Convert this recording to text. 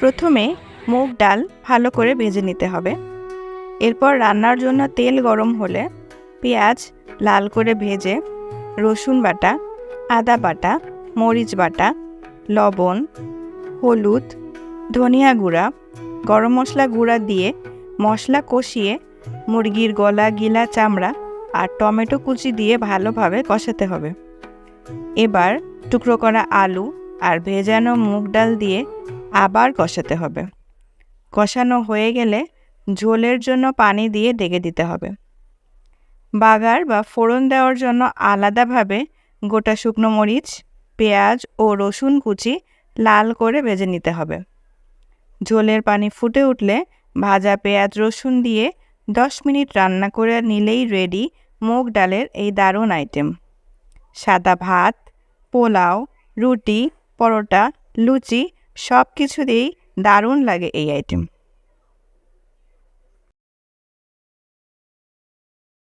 প্রথমে মুগ ডাল ভালো করে ভেজে নিতে হবে। এরপর রান্নার জন্য তেল গরম হলে পেঁয়াজ লাল করে ভেজে রসুন বাটা, আদা বাটা, মরিচ বাটা, লবণ, হলুদ, ধনিয়া গুঁড়া, গরম মশলা গুঁড়া দিয়ে মশলা কষিয়ে মুরগির গলা, গিলা, চামড়া আর টমেটো কুচি দিয়ে ভালোভাবে কষাতে হবে। এবার টুকরো করা আলু আর ভেজানো মুগ ডাল দিয়ে আবার কষাতে হবে। কষানো হয়ে গেলে ঝোলের জন্য পানি দিয়ে ডেকে দিতে হবে। বাগার বা ফোড়ন দেওয়ার জন্য আলাদাভাবে গোটা শুকনো মরিচ, পেঁয়াজ ও রসুন কুচি লাল করে ভেজে নিতে হবে। ঝোলের পানি ফুটে উঠলে ভাজা পেঁয়াজ, রসুন দিয়ে দশ মিনিট রান্না করে নিলেই রেডি মুগ ডালের এই দারুণ আইটেম। সাদা ভাত, পোলাও, রুটি, পরোটা, লুচি সব কিছুতেই দারুণ লাগে এই আইটেম